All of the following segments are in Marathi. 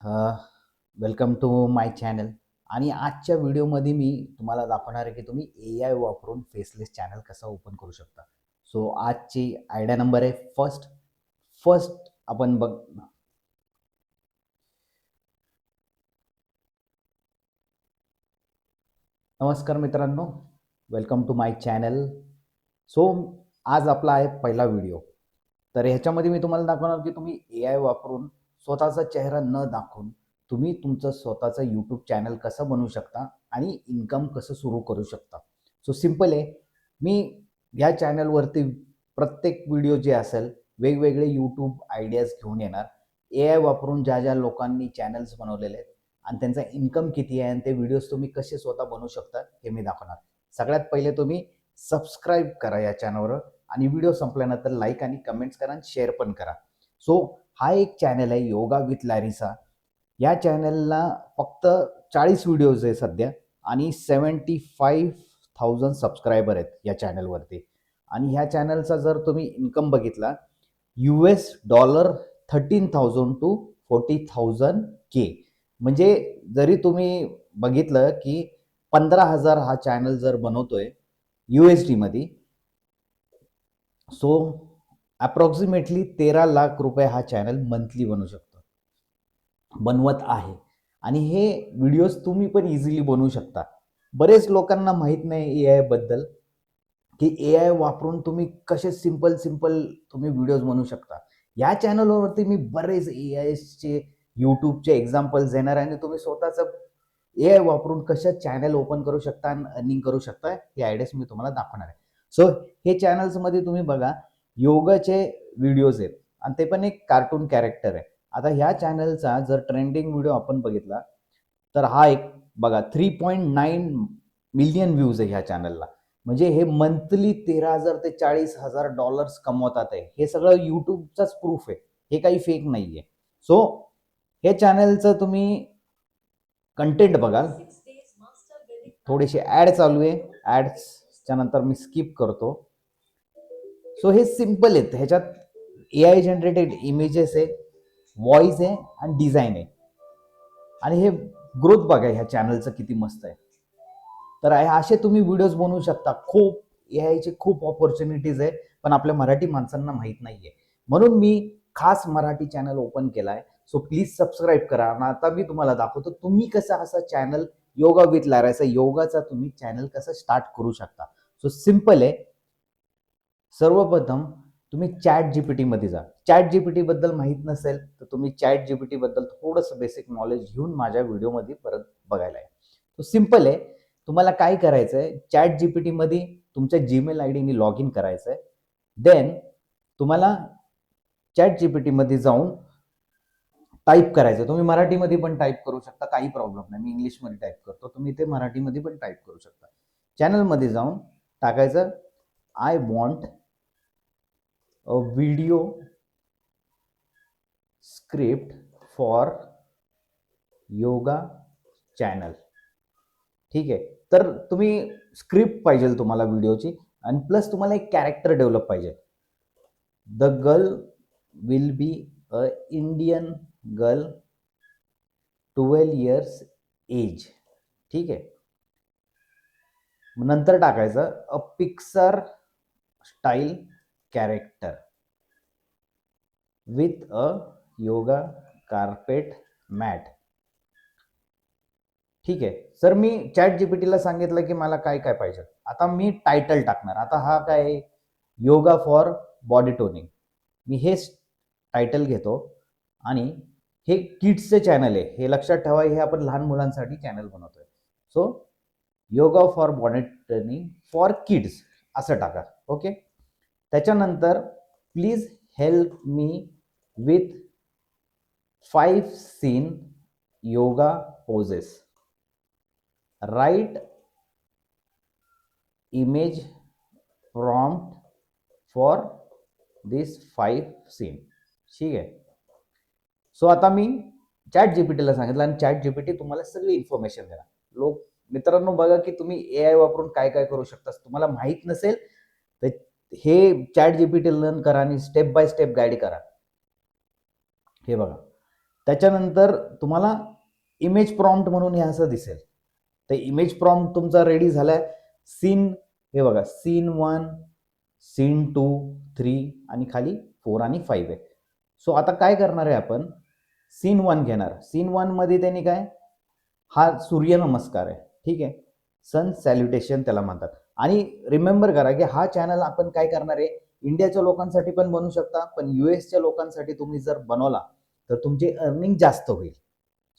वेलकम टू माय चॅनल आणि आजच्या व्हिडिओमध्ये मी तुम्हाला दाखवणार आहे की तुम्ही ए आय वापरून फेसलेस चॅनल कसा ओपन करू शकता. सो आजची आयडिया नंबर आहे फर्स्ट फर्स्ट आपण बघ नमस्कार मित्रांनो. Welcome to my channel so आज आपला आहे पहिला व्हिडिओ तर ह्याच्यामध्ये मी तुम्हाला दाखवणार की तुम्ही ए आय वापरून स्वतःचा चेहरा न दाखवून तुम्ही तुमचं स्वतःचं यूट्यूब चॅनल कसं बनवू शकता आणि इन्कम कसं सुरू करू शकता. सो सिंपल आहे. मी या चॅनलवरती प्रत्येक व्हिडिओ जे असेल वेगवेगळे यूट्यूब आयडियाज घेऊन येणार. ए आय वापरून ज्या ज्या लोकांनी चॅनल्स बनवलेले आहेत आणि त्यांचा इन्कम किती आहे आणि ते व्हिडिओज तुम्ही कसे स्वतः बनवू शकता हे मी दाखवणार. सगळ्यात पहिले तुम्ही सबस्क्राईब करा या चॅनलवर आणि व्हिडिओ संपल्यानंतर लाईक आणि कमेंट्स करा आणि शेअर पण करा. सो हा एक चॅनल आहे योगा विथ लॅरिसा या चॅनलला फक्त चाळीस व्हिडिओज आहे सध्या आणि सेवन्टी फाईव्ह थाउजंड सबस्क्रायबर आहेत या चॅनलवरती आणि ह्या चॅनलचा जर तुम्ही इन्कम बघितला U S dollar thirteen thousand to forty thousand K म्हणजे जरी तुम्ही बघितलं की पंधरा हजार हा चॅनल जर बनवतोय यू एस डीमध्ये सो अप्रॉक्सिमेटली तेरा लाख रुपये हा चॅनल मंथली बनू शकतो. बनवत आहे. आणि हे व्हिडिओज तुम्ही पण इझिली बनवू शकता. बरेच लोकांना माहीत नाही ए आयबद्दल की ए आय वापरून तुम्ही कसे सिंपल सिंपल तुम्ही व्हिडिओज बनवू शकता. या चॅनलवरती मी बरेच ए आयचे यूट्यूबचे एक्झाम्पल्स देणार आहे. आणि तुम्ही स्वतःचं ए आय वापरून कशा चॅनल ओपन करू शकता आणि अर्निंग करू शकता हे आयडियाज मी तुम्हाला दाखवणार आहे. सो हे चॅनल्समध्ये तुम्ही बघा योगाचे व्हिडिओज आहेत. आणि ते पण एक कार्टून कॅरेक्टर आहे. आता ह्या चॅनलचा जर ट्रेंडिंग व्हिडिओ आपण बघितला तर हा एक बघा three point nine million views आहे ह्या चॅनलला म्हणजे हे मंथली तेरा हजार ते चाळीस हजार डॉलर्स कमवतात आहे. हे सगळं यूट्यूबचाच प्रूफ आहे. हे काही फेक नाही आहे सो हे चॅनलचं तुम्ही कंटेंट बघाल. थोडेसे ॲड चालू आहे. ॲड्सच्या नंतर मी स्किप करतो. सो हे सिंपल आहेत. ह्याच्यात ए आय जनरेटेड इमेजेस आहे व्हॉइस आहे आणि डिझाईन आहे. आणि हे ग्रोथ बघा ह्या चॅनलचं किती मस्त आहे. तर हे असे तुम्ही व्हिडिओज बनवू शकता. खूप ए आयचे खूप ऑपॉर्च्युनिटीज आहे पण आपल्या मराठी माणसांना माहीत नाही आहे म्हणून मी खास मराठी चॅनल ओपन केला आहे सो प्लीज सबस्क्राईब करा. आणि आता मी तुम्हाला दाखवतो तुम्ही कसा असा चॅनल योगा विथ लारायचा योगाचा तुम्ही चॅनल कसं स्टार्ट करू शकता. सो सिंपल आहे. सर्वप्रथम तुम्ही चॅट जी पी टीमध्ये जा. चॅट जीपीटी बद्दल माहीत नसेल तर तुम्ही चॅट जीपीटी बद्दल थोडंसं बेसिक नॉलेज घेऊन माझ्या व्हिडिओमध्ये परत बघायला आहे तो सिंपल आहे. तुम्हाला काय करायचं आहे चॅट जीपीटी मध्ये तुमच्या जीमेल आय डीने लॉग इन करायचं आहे देन तुम्हाला चॅट जीपीटी मध्ये जाऊन टाईप करायचं तुम्ही मराठीमध्ये पण टाईप करू शकता काही प्रॉब्लेम नाही. मी इंग्लिशमध्ये टाईप करतो. तुम्ही ते मराठीमध्ये पण टाईप करू शकता. चॅनलमध्ये जाऊन टाकायचं. I want a video script for yoga channel ठीक आहे. तर तुम्ही स्क्रिप्ट पाहिजे तुम्हाला व्हिडिओची आणि प्लस तुम्हाला एक कॅरेक्टर डेव्हलप पाहिजे. The girl will be a Indian girl twelve years age ठीक आहे. नंतर टाकायचं. A Pixar style character with a yoga carpet mat ठीक आहे. सर मी चॅट जीपीटीला सांगितलं की मला काय काय पाहिजे. आता मी टायटल टाकणार. आता हा काय योगा फॉर बॉडी टोनिंग मी हे टायटल घेतो. आणि हे किड्सचे चॅनल आहे. हे लक्षात ठेवा हे आपण लहान मुलांसाठी चॅनल बनवतोय. So yoga for body turning for kids असं टाका. ओके त्याच्यानंतर please help me with five scene yoga poses write image prompt for this five scene ठीक आहे? सो आता मी चॅट जीपीटीला सांगितलं आणि चॅट जीपीटी तुम्हाला सगळी इन्फॉर्मेशन देणार. लोक मित्रांनो बघा की तुम्ही ए आय वापरून काय काय करू शकता. तुम्हाला माहीत नसेल तर हे चॅट जीपीटी लर्न करा आणि स्टेप बाय स्टेप गाईड करा. हे बघा. त्याच्यानंतर तुम्हाला इमेज प्रॉम्प्ट म्हणून हे असं दिसेल. तर इमेज प्रॉम्प्ट तुमचा रेडी झालाय. सीन हे बघा. Scene one scene two three आणि खाली फोर आणि फाईव्ह आहे. सो आता काय करणार आहे आपण? सीन वन घेणार. सीन वनमध्ये त्यांनी काय? हा सूर्यनमस्कार आहे. ठीक आहे. सन सॅल्युटेशन त्याला म्हणतात. आणि रिमेंबर करा की हा चॅनल आपण काय करणार आहे? इंडियाच्या लोकांसाठी पण बनवू शकता पण यू एसच्या लोकांसाठी तुम्ही जर बनवला तर तुमची अर्निंग जास्त होईल.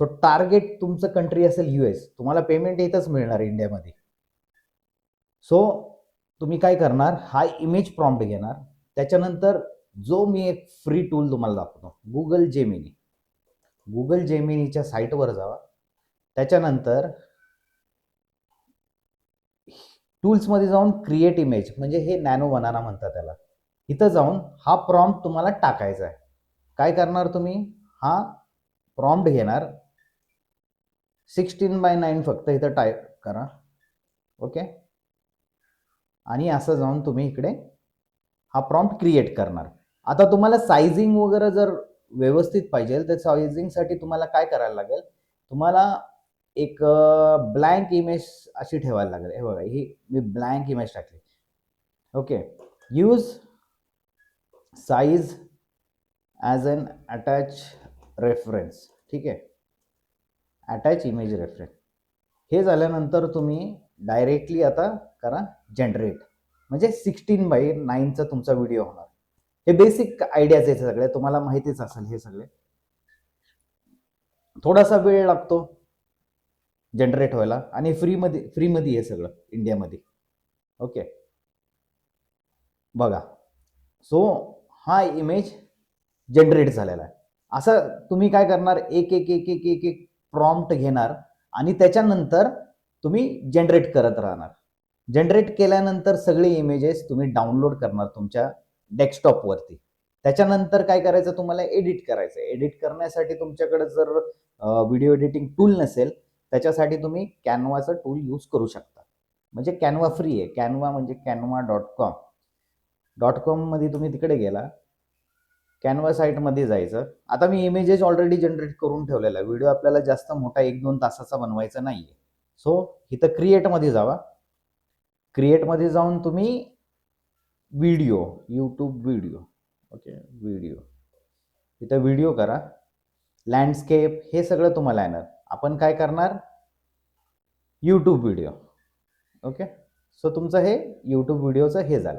सो टार्गेट तुमचं कंट्री असेल यू एस तुम्हाला पेमेंट इथंच मिळणार इंडियामध्ये सो तुम्ही काय करणार? हा इमेज प्रॉम्प्ट घेणार. त्याच्यानंतर जो मी एक फ्री टूल तुम्हाला दाखवतो गुगल जेमिनी गुगल जेमिनीच्या साईटवर जावा. त्याच्यानंतर टूल्समध्ये जाऊन क्रिएट इमेज म्हणजे हे नॅनो बनाना म्हणतात त्याला. इथं जाऊन हा प्रॉम्प्ट तुम्हाला टाकायचा आहे. काय करणार तुम्ही? हा प्रॉम्प्ट घेणार. सिक्स्टीन बाय नाईन फक्त इथं टाईप करा. ओके आणि असं जाऊन तुम्ही इकडे हा प्रॉम्प्ट क्रिएट करणार. आता तुम्हाला सायझिंग वगैरे जर व्यवस्थित पाहिजे तर सायझिंगसाठी तुम्हाला काय करायला लागेल? तुम्हाला एक ब्लँक इमेज अशी ठेवायला लागेल. हे बघा ही मी ब्लँक इमेज टाकली. Okay use size as an attach reference ठीक आहे? अटॅच इमेज रेफरन्स हे झाल्यानंतर तुम्ही डायरेक्टली आता करा जनरेट म्हणजे सिक्स्टीन बाय नाईनचा तुमचा व्हिडिओ होणार. हे बेसिक आयडियाज आहे सगळे. तुम्हाला माहितीच असेल हे सगळे. थोडासा वेळ लागतो. जनरेट व्हायला. आणि फ्रीमध्ये फ्रीमध्ये आहे सगळं इंडियामध्ये. ओके बघा. सो हा इमेज जनरेट झालेला आहे. असं तुम्ही काय करणार? एक एक एक एक एक एक प्रॉम्प्ट घेणार आणि त्याच्यानंतर तुम्ही जनरेट करत राहणार. जनरेट केल्यानंतर सगळे इमेजेस तुम्ही डाउनलोड करणार तुमच्या डेस्कटॉपवरती त्याच्यानंतर काय करायचं? तुम्हाला एडिट करायचं एडिट करण्यासाठी तुमच्याकडे जर व्हिडिओ एडिटिंग टूल नसेल त्याच्यासाठी तुम्ही कॅनवाचं टूल यूज करू शकता. म्हणजे कॅनवा फ्री आहे. कॅनवा म्हणजे कॅनवा डॉट कॉम डॉट कॉममध्ये तुम्ही तिकडे गेला. कॅनवा साईटमध्ये जायचं. आता मी इमेजेस ऑलरेडी जनरेट करून ठेवलेला आहे. व्हिडिओ आपल्याला जास्त मोठा एक दोन तासाचा बनवायचा नाही आहे सो इथं क्रिएटमध्ये जावा. क्रिएटमध्ये जाऊन तुम्ही video YouTube video okay video इथं व्हिडिओ करा. लँडस्केप हे सगळं तुम्हाला येणार. आपण काय करणार? यूट्यूब व्हिडिओ ओके सो तुमचं हे यूट्यूब व्हिडिओचं हे झालं.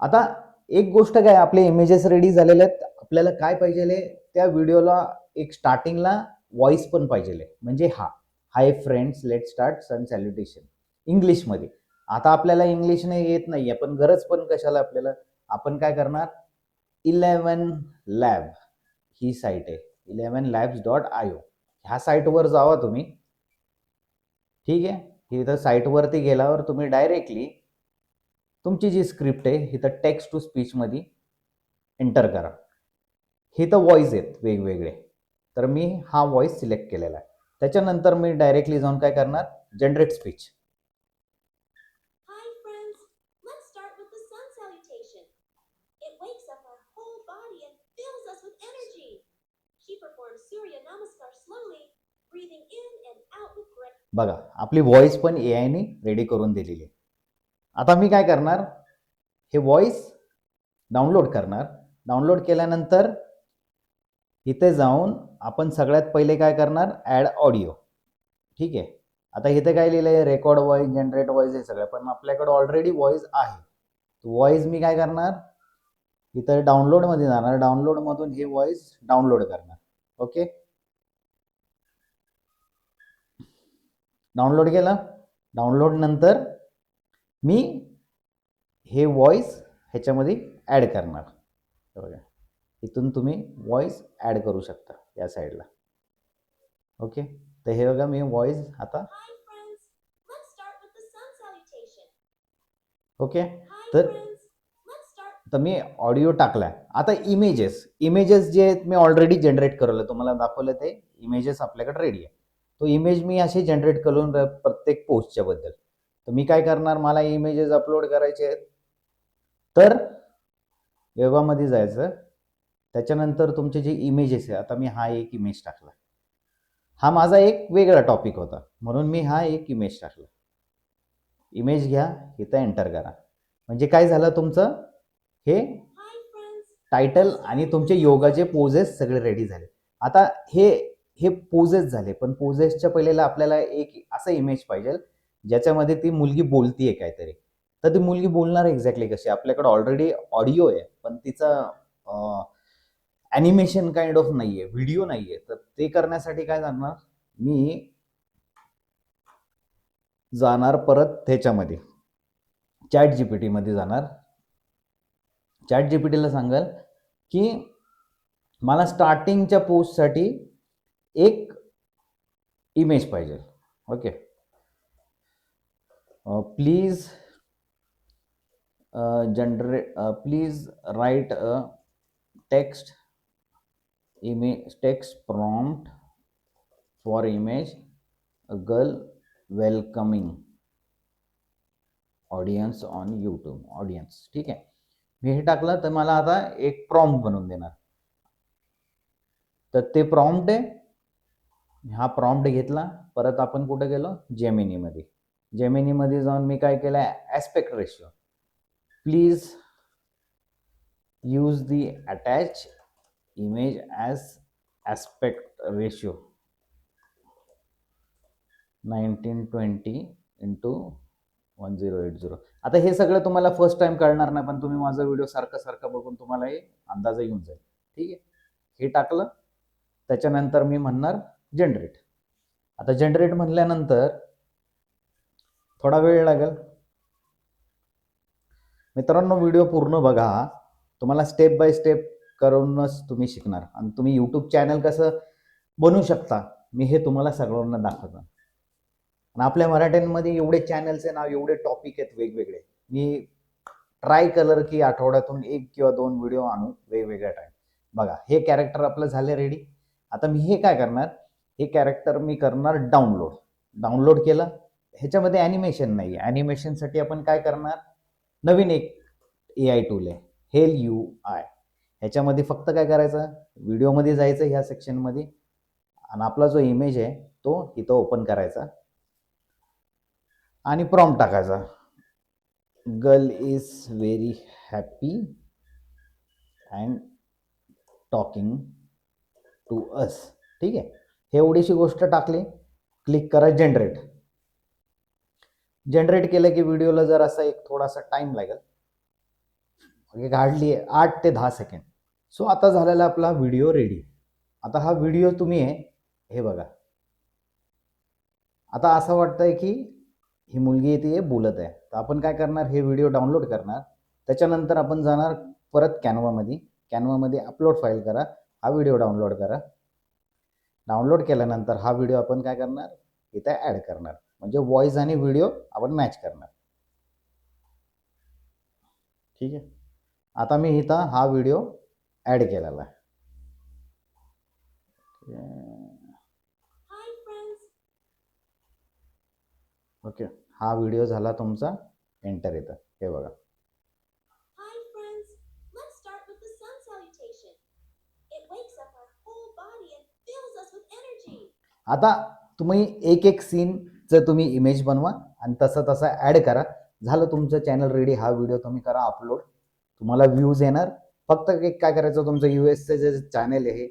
आता एक गोष्ट काय आपले इमेजेस रेडी झालेले आहेत. आपल्याला काय पाहिजे त्या व्हिडिओला एक स्टार्टिंगला व्हॉइस पण पाहिजे म्हणजे हा. Hi friends let start sun salutation इंग्लिशमध्ये आता आपल्याला इंग्लिशने येत नाही. आहे पण गरज पण कशाला आपल्याला? आपण काय करणार? इलेवन लॅब ही साईट आहे. Eleven labs dot I O ह्या साईटवर जावा तुम्ही. ठीक आहे? इथं साईटवरती गेल्यावर तुम्ही डायरेक्टली तुमची जी स्क्रिप्ट आहे इथं टेक्स्ट टू स्पीचमध्ये एंटर करा. हे तर व्हॉईस आहेत वेगवेगळे. तर मी हा व्हॉईस सिलेक्ट केलेला आहे. त्याच्यानंतर मी डायरेक्टली जाऊन काय करणार? जनरेट स्पीच बघा आपली व्हॉईस पण ए आयने रेडी करून दिलेली आहे. आता मी काय करणार? हे व्हॉईस डाउनलोड करणार. डाउनलोड केल्यानंतर इथे जाऊन आपण सगळ्यात पहिले काय करणार? ॲड ऑडिओ ठीक आहे? आता इथे काय लिहिलं आहे रेकॉर्ड व्हॉईस जनरेट व्हॉईस हे सगळं. पण आपल्याकडे ऑलरेडी व्हॉईस आहे. व्हॉईस मी काय करणार? इथं डाउनलोडमध्ये जाणार. डाउनलोडमधून हे व्हॉईस डाउनलोड करणार. ओके डाउनलोड केलं. डाउनलोड नंतर मी हे व्हॉईस ह्याच्यामध्ये ॲड करणार. बघा. इथून तुम्ही व्हॉईस ॲड करू शकता या साईडला ओके तर हे बघा मी व्हॉईस आता. Okay start. तर मी ऑडिओ टाकलाय. आता इमेजेस इमेजेस जे आहेत मी ऑलरेडी जनरेट करवलं तुम्हाला दाखवलं ते. इमेजेस आपल्याकडे रेडी आहे. तो इमेज मी असे जनरेट करून प्रत्येक पोस्टच्या बद्दल. तर मी काय करणार? मला इमेजेस अपलोड करायचे आहेत. तर योगामध्ये जायचं. त्याच्यानंतर तुमचे जे इमेजेस आहे आता मी हा एक इमेज टाकला. हा माझा एक वेगळा टॉपिक होता. म्हणून मी हा एक इमेज टाकला. इमेज घ्या इथं एंटर करा. म्हणजे काय झालं तुमचं? हे. टायटल आणि तुमचे योगाचे पोजेस सगळे रेडी झाले. आता हे हे पोजेस झाले. पण पोजेसच्या पहिलेला आपल्याला एक असं इमेज पाहिजे ज्याच्यामध्ये ती मुलगी बोलतीये काहीतरी. तर ती मुलगी बोलणार एक्झॅक्टली कशी? आपल्याकडे ऑलरेडी ऑडिओ आहे पण तिचं ॲनिमेशन काइंड ऑफ नाहीये व्हिडिओ नाहीये. तर ते करण्यासाठी काय जाणार? मी जाणार परत त्याच्यामध्ये. चॅट जीपीटी मध्ये जाणार. चॅट जीपीटीला सांगाल की मला स्टार्टिंगच्या पोस्टसाठी एक इमेज पाहिजे. Okay please generate please write a text image text prompt for image a girl welcoming audience on YouTube audience ठीक आहे. मी हे टाकलं तर मला आता एक प्रॉम्प्ट बनवून देणार. तर ते प्रॉम्प्ट आहे. हा प्रॉम्प्ट घेतला परत आपण कुठं गेलो? जेमिनीमध्ये. जेमिनीमध्ये जाऊन मी काय केलं aspect ratio please use the attach image as aspect ratio nineteen twenty into one zero eight zero आता हे सगळं तुम्हाला फर्स्ट टाइम कळणार नाही पण तुम्ही माझा व्हिडिओ सारखं सारखं बघून तुम्हाला हे अंदाज येऊन जाईल. ठीक आहे? हे टाकलं. त्याच्यानंतर मी म्हणणार जनरेट आता जनरेट म्हटल्यानंतर थोडा वेळ लागेल. मित्रांनो व्हिडिओ पूर्ण बघा. तुम्हाला स्टेप बाय स्टेप करूनच तुम्ही शिकणार. आणि तुम्ही यूट्यूब चॅनल कसं बनवू शकता मी हे तुम्हाला सगळ्यांना दाखवतो. आणि आपल्या मराठ्यांमध्ये एवढे चॅनलचे नाव एवढे टॉपिक आहेत वेगवेगळे. मी ट्राय कलर की आठवड्यातून एक किंवा दोन व्हिडिओ आणू वेगवेगळ्या टाईम बघा हे कॅरेक्टर आपलं झाले रेडी आता मी हे काय करणार? हे कॅरेक्टर मी करणार डाउनलोड डाउनलोड केलं. ह्याच्यामध्ये ॲनिमेशन नाही ॲनिमेशनसाठी आपण काय करणार? नवीन एक ए आय टूल आहे. हेल यू आय ह्याच्यामध्ये फक्त काय करायचं? व्हिडिओमध्ये जायचं ह्या सेक्शनमध्ये आणि आपला जो इमेज आहे तो इथं ओपन करायचा. आणि प्रॉम्प्ट टाकायचा. Girl is very happy and talking to us ठीक आहे? एवढीशी गोष्ट टाकली क्लिक करा जनरेट जनरेट केलं की व्हिडिओला जर असा एक थोडासा टाइम लागेल. म्हणजे गाडली आहे आठ ते दहा सेकंड सो आता झालेला आपला व्हिडिओ रेडी आता हा व्हिडिओ तुम्ही आहे हे बघा. आता असं वाटतंय की ही मुलगी येते बोलत आहे. तर आपण काय करणार? हे व्हिडिओ डाउनलोड करणार. त्याच्यानंतर आपण जाणार परत कॅनवामध्ये. कॅनवामध्ये अपलोड फाईल करा. हा व्हिडिओ डाउनलोड करा. डाउनलोड केल्यानंतर हा व्हिडिओ आपण काय करणार? इथे ॲड करणार. म्हणजे व्हॉइस आणि व्हिडिओ आपण मॅच करणार. ठीक आहे? आता मी इथं हा व्हिडिओ ॲड केलेला आहे. ओके. हा व्हिडिओ झाला तुमचा एंटर येतं हे बघा. आता तुम्ही एक एक सीनचं तुम्ही इमेज बनवा आणि तसं तसं ॲड करा. झालं तुमचं चॅनल रेडी हा व्हिडिओ तुम्ही करा अपलोड तुम्हाला व्ह्यूज येणार. फक्त एक काय करायचं तुमचं यू एसचं जे चॅनल आहे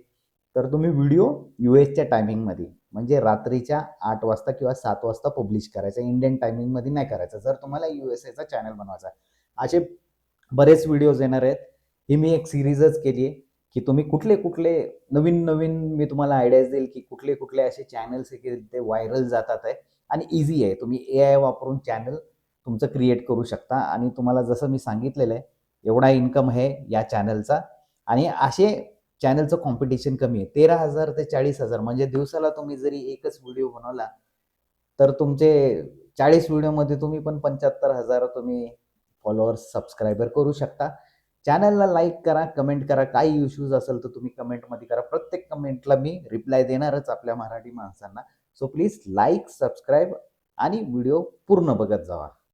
तर तुम्ही व्हिडिओ यू एसच्या टायमिंगमध्ये म्हणजे रात्रीच्या आठ वाजता किंवा सात वाजता पब्लिश करायचं. इंडियन टायमिंगमध्ये नाही करायचं. जर तुम्हाला यू एस एचा चॅनल बनवायचा असे बरेच व्हिडिओज येणार आहेत. ही मी एक सिरीजच केली आहे. की तुम्ही कुठले कुठले नवीन नवीन मी तुम्हाला आयडियाज देईल की कुठले कुठले असे चॅनल्स आहे की ते व्हायरल जातात आहे आणि इझी आहे. तुम्ही ए आय वापरून चॅनल तुमचं क्रिएट करू शकता आणि तुम्हाला जसं मी सांगितलेलं आहे एवढा इन्कम आहे या चॅनलचा आणि असे चॅनलचं कॉम्पिटिशन कमी आहे. तेरा हजार ते चाळीस हजार म्हणजे दिवसाला तुम्ही जरी एकच व्हिडिओ बनवला तर तुमचे चाळीस व्हिडिओमध्ये तुम्ही पण पंच्याहत्तर हजार तुम्ही फॉलोअर्स सबस्क्रायबर करू शकता. चॅनलला लाईक करा कमेंट करा. काही इश्यूज असेल तर तुम्ही कमेंटमध्ये करा. प्रत्येक कमेंटला मी रिप्लाय देणारच आपल्या मराठी माणसांना. सो प्लीज लाईक सबस्क्राईब आणि व्हिडिओ पूर्ण बघत जावा.